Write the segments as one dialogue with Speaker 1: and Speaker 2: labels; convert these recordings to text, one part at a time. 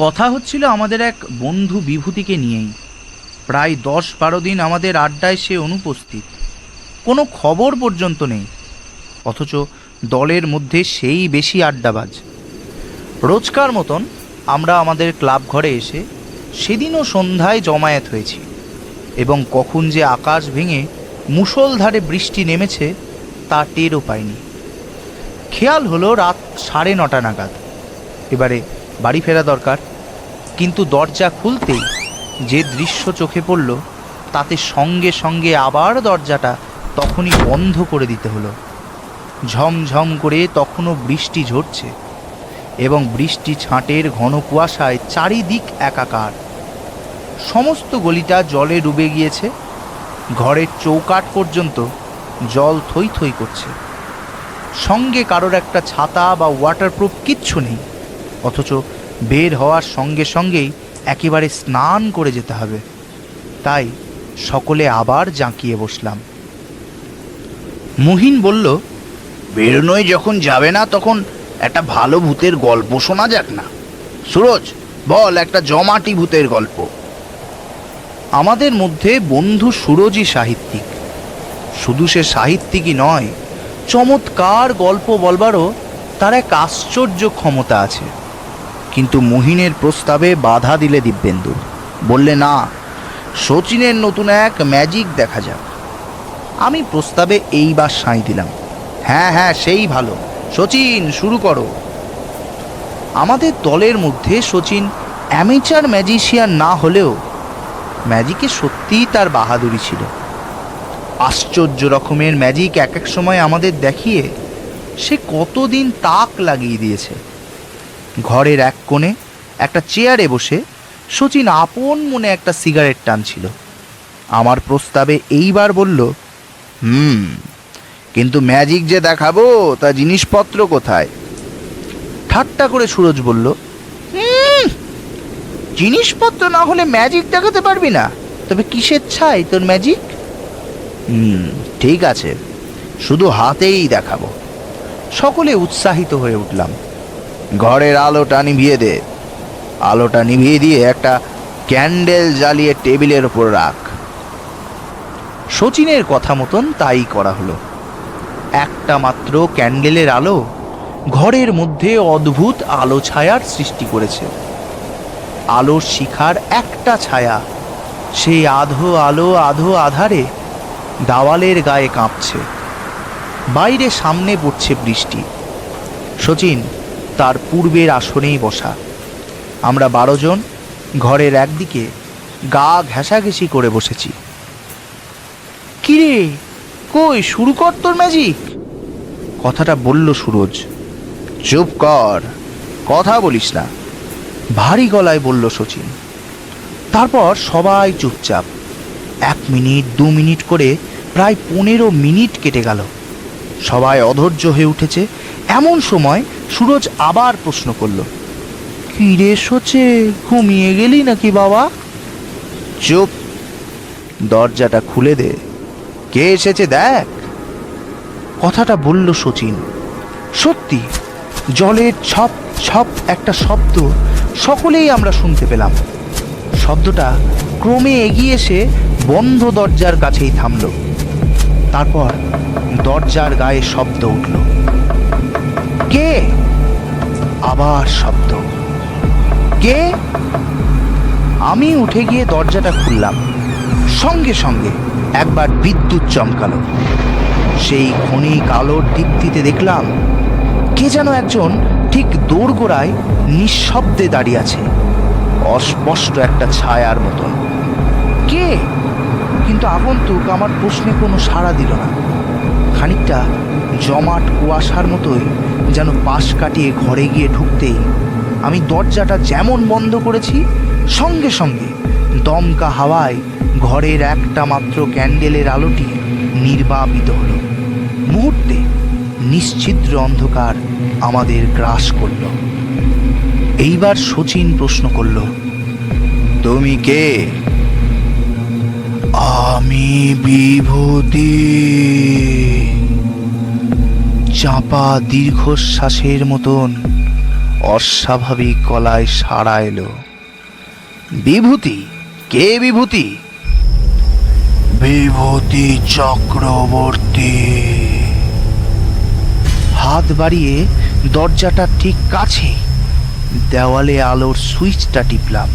Speaker 1: কথা হচ্ছিল আমাদের এক বন্ধু বিভূতিকে নিয়েই। প্রায় দশ বারো দিন আমাদের আড্ডায় সে অনুপস্থিত। কোনো খবর পর্যন্ত নেই। অথচ দলের মধ্যে সেই বেশি আড্ডাবাজ। রোজকার মতন আমরা আমাদের ক্লাব ঘরে এসে সেদিনও সন্ধ্যায় জমায়েত হয়েছি এবং কখন যে আকাশ ভেঙে মুষলধারে বৃষ্টি নেমেছে তা টেরও পাইনি। খেয়াল হলো রাত সাড়ে নটা নাগাদ। এবারে বাড়ি ফেরা দরকার। কিন্তু দরজা খুলতেই যে দৃশ্য চোখে পড়ল, তাতে সঙ্গে সঙ্গে আবার দরজাটা তখনই বন্ধ করে দিতে হলো। ঝমঝম করে তখনও বৃষ্টি ঝরছে এবং বৃষ্টি ছাঁটের ঘন কুয়াশায় চারিদিক একাকার। সমস্ত গলিটা জলে ডুবে গিয়েছে। ঘরের চৌকাঠ পর্যন্ত জল থই থই করছে। সঙ্গে কারোর একটা ছাতা বা ওয়াটারপ্রুফ কিচ্ছু নেই, অথচ বের হওয়ার সঙ্গে সঙ্গেই একেবারে স্নান করে যেতে হবে। তাই সকলে আবার জাঁকিয়ে বসলাম। মুহিন বলল,
Speaker 2: বেরোনোয় যখন যাবে না তখন একটা ভালো ভূতের গল্প শোনা যাক না। সুরজ, বল একটা জমাটি ভূতের গল্প।
Speaker 1: আমাদের মধ্যে বন্ধু সুরজই সাহিত্যিক। শুধু সে সাহিত্যিকই নয়, চমৎকার গল্প বলবারও তার এক আশ্চর্য ক্ষমতা আছে। কিন্তু মুহিনের প্রস্তাবে বাধা দিলে দিব্যেন্দু। বললে, না, শচীনের নতুন এক ম্যাজিক দেখা যাক। আমি প্রস্তাবে এইবার সাঁই দিলাম। হ্যাঁ হ্যাঁ সেই ভালো। শচীন, শুরু করো। আমাদের দলের মধ্যে শচীন অ্যামেচার ম্যাজিশিয়ান না হলেও ম্যাজিকে সত্যিই তার বাহাদুরি ছিল। আশ্চর্য রকমের ম্যাজিক এক এক সময় আমাদের দেখিয়ে সে কতদিন তাক লাগিয়ে দিয়েছে। ঘরের এক কোণে একটা চেয়ারে বসে সচিন আপন মনে একটা সিগারেট টানছিল। আমার প্রস্তাবে এইবার বলল,
Speaker 2: হুম, কিন্তু ম্যাজিক যে দেখাবো তা জিনিসপত্র কোথায়?
Speaker 1: ঠাট্টা করে সুরজ বলল জিনিসপত্র না হলে ম্যাজিক দেখাতে পারবি না। তবে কিসের ছাই তোর ম্যাজিক? হুম, ঠিক আছে, শুধু হাতেই দেখাবো। সকলে উৎসাহিত হয়ে উঠলাম।
Speaker 2: ঘরের আলোটা নিভিয়ে দে। আলোটা নিভিয়ে দিয়ে একটা ক্যান্ডেল জ্বালিয়ে টেবিলের ওপর রাখ।
Speaker 1: শচীনের কথা মতন তাই করা হলো। একটা মাত্র ক্যান্ডেলের আলো ঘরের মধ্যে অদ্ভুত আলো ছায়ার সৃষ্টি করেছে। আলোর শিখার একটা ছায়া সেই আধো আলো আধো আধারে দাওয়ালের গায়ে কাঁপছে। বাইরে সামনে পড়ছে বৃষ্টি। শচীন তার পূর্বের আসনেই বসা। আমরা বারো জন ঘরের একদিকে গা ঘেঁষাঘেঁষি করে বসেছি। কিরে, কই, শুরু কর তোর ম্যাজিক কথাটা বলল সুরজ।
Speaker 2: চুপ কর, কথা বলিস না।
Speaker 1: ভারী গলায় বলল শচীন। তারপর সবাই চুপচাপ, এক মিনিট, দু মিনিট করে প্রায় পনেরো মিনিট কেটে গেল। সবাই অধৈর্য হয়ে উঠেছে। এমন সময় সুরজ আবার প্রশ্ন করল কিরে সোচে ঘুমিয়ে গেলি নাকি বাবা?
Speaker 2: চুপ।
Speaker 1: দরজাটা খুলে দে। কে এসেছে দেখ। কথাটা বলল শচীন। সত্যি জলের ছপ ছপ একটা শব্দ সকলেই আমরা শুনতে পেলাম। শব্দটা ক্রমে এগিয়ে এসে বন্ধ দরজার কাছেই থামল। তারপর দরজার গায়ে শব্দ উঠল। কে? আবার শব্দ। কে? আমি উঠে গিয়ে দরজাটা খুললাম। সঙ্গে সঙ্গে একবার বিদ্যুৎ চমকালো। সেই ক্ষণিক আলোর দীপ্তিতে দেখলাম, কে যেন একজন ঠিক দোরগোড়ায় নিঃশব্দে দাঁড়িয়ে আছে। অস্পষ্ট একটা ছায়ার মতন। কে? কিন্তু আগন্তুক আমার প্রশ্নে কোনো সাড়া দিল না। খানিকটা জমাট কুয়াশার মতোই যেন পাশ কাটিয়ে ঘরে গিয়ে ঢুকতেই আমি দরজাটা যেমন বন্ধ করেছি, সঙ্গে সঙ্গে দমকা হাওয়ায় ঘরের একটা মাত্র ক্যান্ডেলের আলোটি নির্বাপিত হলো। মুহূর্তে নিশ্চিদ্র অন্ধকার আমাদের গ্রাস করল। এইবার শচীন প্রশ্ন করল,
Speaker 2: তুমি কে?
Speaker 1: আমি বিভূতি। চাপা দীর্ঘশ্বাসের মতন অস্বাভাবিক কলায় সাড়া এলো।
Speaker 2: বিভূতি, কে বিভূতি? বিভূতি চক্রবর্তী।
Speaker 1: হাত বাড়িয়ে দরজাটা ঠিক কাছে, দেওয়ালে আলোর সুইচটা টিপলাম।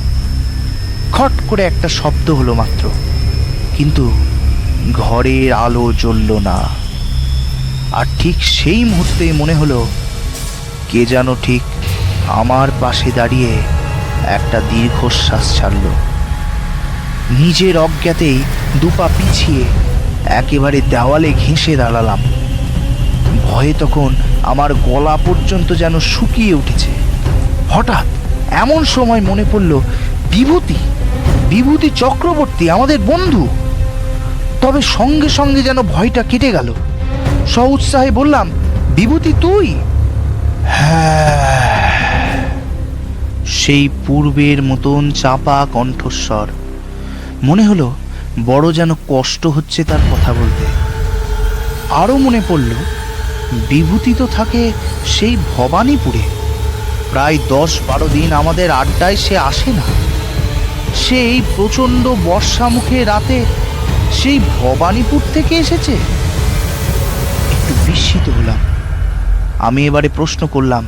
Speaker 1: খট করে একটা শব্দ হলো মাত্র। কিন্তু ঘরের আলো জ্বলল না। আর ঠিক সেই মুহূর্তে মনে হলো, কে যেন ঠিক আমার পাশে দাঁড়িয়ে একটা দীর্ঘশ্বাস ছাড়ল। নিজের অজ্ঞাতেই দুপা পিছিয়ে একেবারে দেওয়ালে ঘেঁষে দাঁড়ালাম। ভয়ে তখন আমার গলা পর্যন্ত যেন শুকিয়ে উঠেছে। হঠাৎ এমন সময় মনে পড়ল, বিভূতি বিভূতি চক্রবর্তী, আমাদের বন্ধু। তবে সঙ্গে সঙ্গে যেন ভয়টা কেটে গেল। স উৎসাহে বললাম, বিভূতি, তুই? হ্যাঁ। সেই পূর্বের মতন চাপা কণ্ঠস্বর। মনে হলো, বড় যেন কষ্ট হচ্ছে তার কথা বলতে। আরও মনে পড়ল, বিভূতি তো থাকে সেই ভবানীপুরে। প্রায় দশ বারো দিন আমাদের আড্ডায় সে আসে না। সেই প্রচণ্ড বর্ষামুখে রাতে সেই ভবানীপুর থেকে এসেছে? একটু বিস্মিত হলাম। আমি এবারে প্রশ্ন করলাম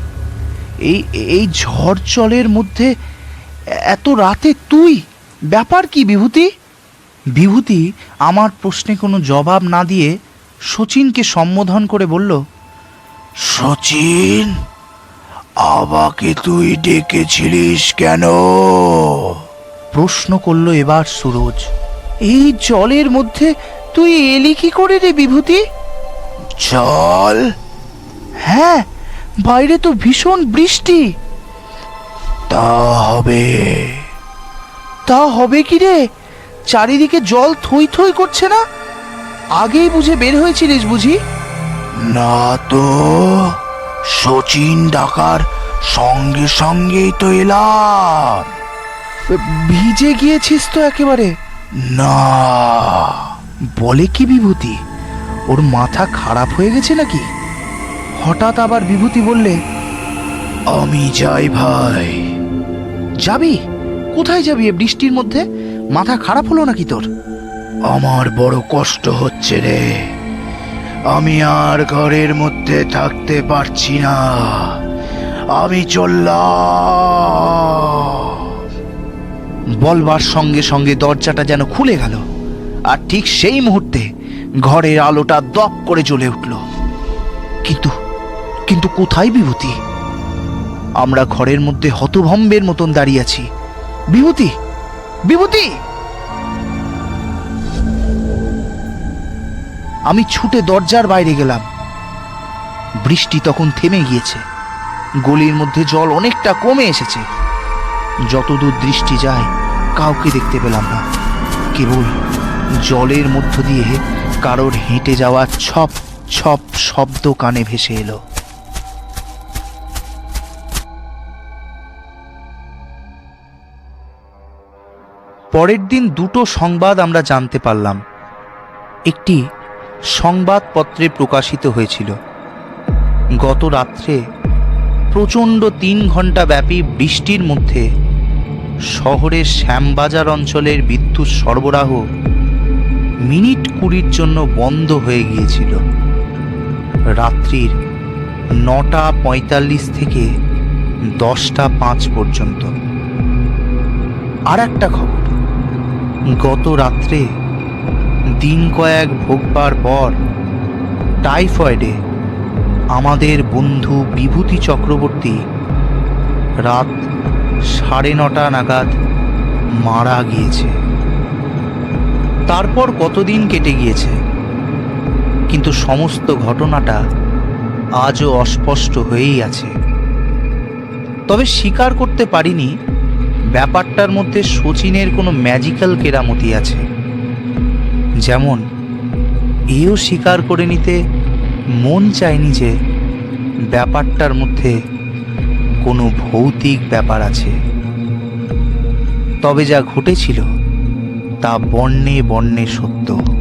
Speaker 1: এই এই ঝড় জলের মধ্যে এত রাতে তুই ব্যাপার কি বিভূতি? বিভূতি আমার প্রশ্নে কোনো জবাব না দিয়ে শচীনকে সম্বোধন করে বলল
Speaker 2: সচিন আমাকে তুই ডেকেছিলিস কেন?
Speaker 1: প্রশ্ন করল এবার সুরজ। এই জলের মধ্যে তুই এলি কি করে রে বিভূতি?
Speaker 2: জল?
Speaker 1: হ্যাঁ বাইরে তো ভীষণ বৃষ্টি।
Speaker 2: তা হবে।
Speaker 1: তা হবে কি রে? চারিদিকে জল থই থই করছে না? আগেই বুঝে বের হয়েছিলিস বুঝি?
Speaker 2: না তো সচিন ডাকার সঙ্গে সঙ্গেই তো এলাম।
Speaker 1: ভিজে গিয়েছিস তো একেবারে।
Speaker 2: না।
Speaker 1: বলে কি বিভূতি? ওর মাথা খারাপ হয়ে গেছে নাকি? হঠাৎ আবার বিভূতি বললে,
Speaker 2: আমি যাই ভাই।
Speaker 1: যাবি? কোথায় যাবি এ বৃষ্টির মধ্যে? মাথা খারাপ হলো নাকি তোর?
Speaker 2: আমার বড় কষ্ট হচ্ছে রে। আমি আর ঘরের মধ্যে থাকতে পারছি না। আমি চললাম।
Speaker 1: বলবার সঙ্গে সঙ্গে দরজাটা যেন খুলে গেল। আর ঠিক সেই মুহূর্তে ঘরের আলোটা দপ করে জ্বলে উঠল। কিন্তু কিন্তু কোথায় বিভূতি? আমরা ঘরের মধ্যে হতভম্বের মতন দাঁড়িয়ে আছি। বিভূতি! বিভূতি! আমি ছুটে দরজার বাইরে গেলাম। বৃষ্টি তখন থেমে গিয়েছে। গলির মধ্যে জল অনেকটা কমে এসেছে। যতদূর দৃষ্টি যায়, কাউকে দেখতে পেলাম না। কেবল জলের মধ্য দিয়ে কারোর হেঁটে যাওয়া ছপ ছপ শব্দ কানে ভেসে এলো। পরের দিন দুটো সংবাদ আমরা জানতে পারলাম। একটি সংবাদপত্রে প্রকাশিত হয়েছিল। গত রাত্রে প্রচণ্ড তিন ঘণ্টা ব্যাপী বৃষ্টির মধ্যে শহরের শ্যামবাজার অঞ্চলের বিদ্যুৎ সরবরাহ মিনিট কুড়ির জন্য বন্ধ হয়ে গিয়েছিল। রাত্রির নটা পঁয়তাল্লিশ থেকে দশটা পাঁচ পর্যন্ত। আর একটা খবর, গত রাত্রে দিন কয়েক ভোগবার পর টাইফয়েডে আমাদের বন্ধু বিভূতি চক্রবর্তী রাত সাড়ে নটা নাগাদ মারা গিয়েছে। তারপর কতদিন কেটে গিয়েছে? কিন্তু সমস্ত ঘটনাটা আজও অস্পষ্ট হয়েই আছে। তবে স্বীকার করতে পারিনি, ব্যাপারটার মধ্যে শচীনের কোনো ম্যাজিক্যাল কেরামতি আছে। যেমন, এও স্বীকার করে নিতে মন চায়নি যে ব্যাপারটার মধ্যে কোনো ভৌতিক ব্যাপার আছে। তবে যা ঘটেছিল তা বর্ণে বর্ণে সত্য।